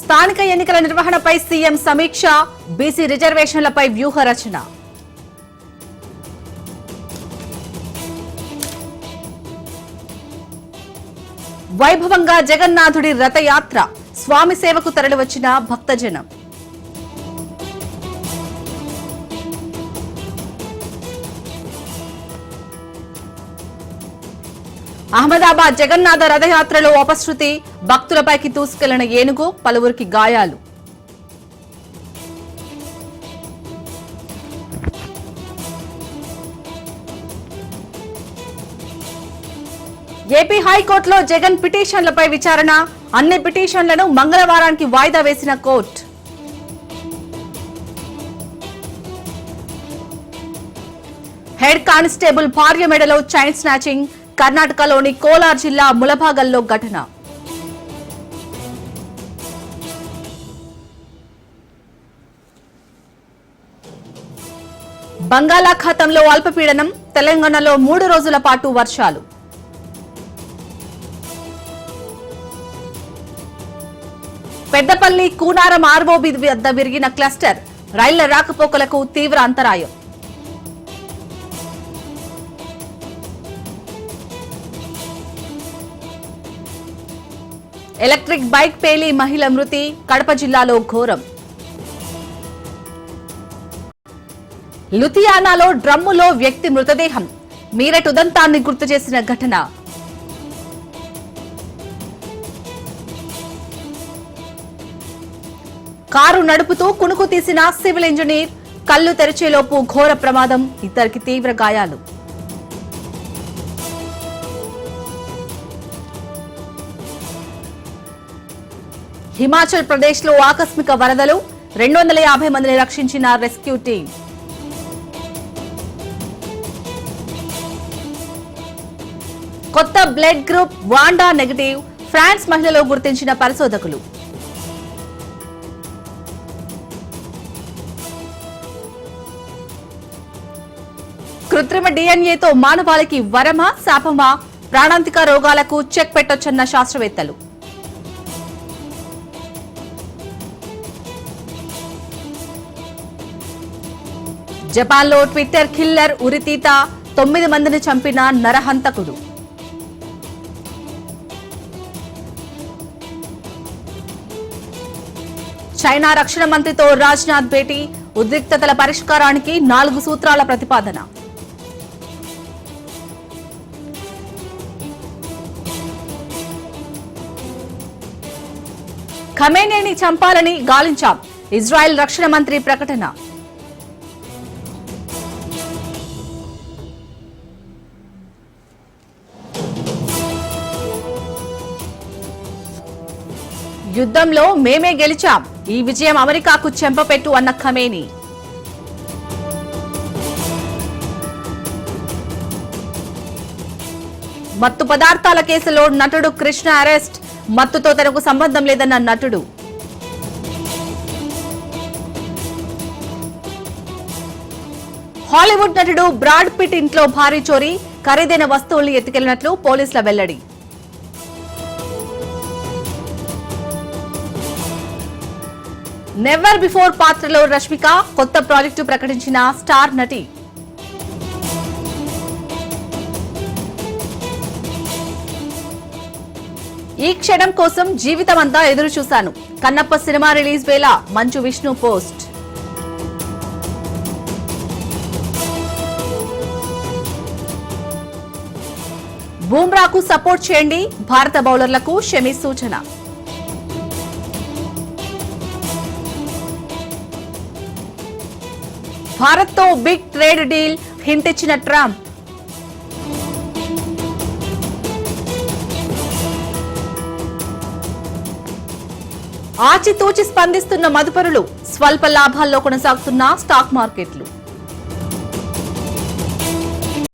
స్థానిక ఎన్నికల నిర్వహణపై సీఎం సమీక్ష బీసీ రిజర్వేషన్లపై వ్యూహ రచన వైభవంగా జగన్నాథుడి రథయాత్ర స్వామి సేవకు తరలివచ్చిన భక్తజనం. అహ్మదాబాద్ జగన్నాథ రథయాత్రలో అపశృతి భక్తులపైకి దూసుకెళ్ళిన ఏనుగు పలువురికి గాయాలు. ఏపీ హైకోర్టులో జగన్ పిటిషన్లపై విచారణ. అన్ని పిటిషన్లను మంగళవారానికి వాయిదా వేసిన కోర్టు. హెడ్ కానిస్టేబుల్ భార్య మెడలో చైన్ స్నాచింగ్. కర్ణాటకలోని కోలార్ జిల్లా ములభాగల్లో ఘటన. బంగాళాఖాతంలో అల్పపీడనం తెలంగాణలో మూడు రోజుల పాటు వర్షాలు. పెద్దపల్లి కూనారం ఆర్ఓబి వద్ద విరిగిన క్లస్టర్ రైళ్ళ రాకపోకలకు తీవ్ర అంతరాయం. ఎలక్ట్రిక్ బైక్ పేలి మహిళ మృతి కడప జిల్లాలో ఘోరం. లుథియానాలో డ్రమ్ములో వ్యక్తి మృతదేహం. మీరట్ ఉదంతాన్ని గుర్తు చేసిన ఘటన. కారు నడుపుతూ కునుకు తీసిన సివిల్ ఇంజనీర్ కళ్ళు తెరిచేలోపు ఘోర ప్రమాదం ఇద్దరికి తీవ్ర గాయాలు. హిమాచల్ ప్రదేశ్లో ఆకస్మిక వరదలు. రెండు వందల యాభై మందిని రక్షించిన రెస్క్యూ టీం. కొత్త బ్లడ్ గ్రూప్ వాండా నెగటివ్ ఫ్రాన్స్ మహిళలో గుర్తించిన పరిశోధకులు. కృత్రిమ డిఎన్ఏతో మానవాళికి వరమా శాపమా? ప్రాణాంతిక రోగాలకు చెక్ పెట్టొచ్చన్న శాస్త్రవేత్తలు. జపాన్లో ట్విట్టర్ కిల్లర్ ఉరితీత. తొమ్మిది మందిని చంపిన నరహంతకుడు. చైనా రక్షణ మంత్రితో రాజ్నాథ్ భేటీ. ఉద్రిక్తతల పరిష్కారానికి నాలుగు సూత్రాల ప్రతిపాదన. ఖమేనేని చంపాలని గాలించాం. ఇజ్రాయెల్ రక్షణ మంత్రి ప్రకటన. యుద్ధంలో మేమే గెలిచాం. ఈ విజయం అమెరికాకు చెంపపెట్టు అన్న ఖమేని. మత్తు పదార్థాల కేసులో నటుడు కృష్ణ అరెస్ట్. మత్తుతో తనకు సంబంధం లేదన్న నటుడు. హాలీవుడ్ నటుడు బ్రాడ్ పిట్ ఇంట్లో భారీ చోరీ ఖరీదైన వస్తువుల్ని ఎత్తుకెళ్ళినట్లు పోలీసుల వెల్లడి. నెవర్ బిఫోర్ పాత్రలో రష్మిక కొత్త ప్రాజెక్టు ప్రకటించిన స్టార్ నటి. ఈ క్షణం కోసం జీవితమంతా ఎదురు చూశాను. కన్నప్ప సినిమా రిలీజ్ వేళ మంచు విష్ణు పోస్ట్. బూమ్రాకు సపోర్ట్ చేయండి భారత బౌలర్లకు షమి సూచన. భారత్తో బిగ్ ట్రేడ్ డీల్ హింట్ ఇచ్చిన ట్రంప్. ఆచితూచి స్పందిస్తున్న మదుపరులు స్వల్ప లాభాల్లో కొనసాగుతున్న స్టాక్ మార్కెట్లు.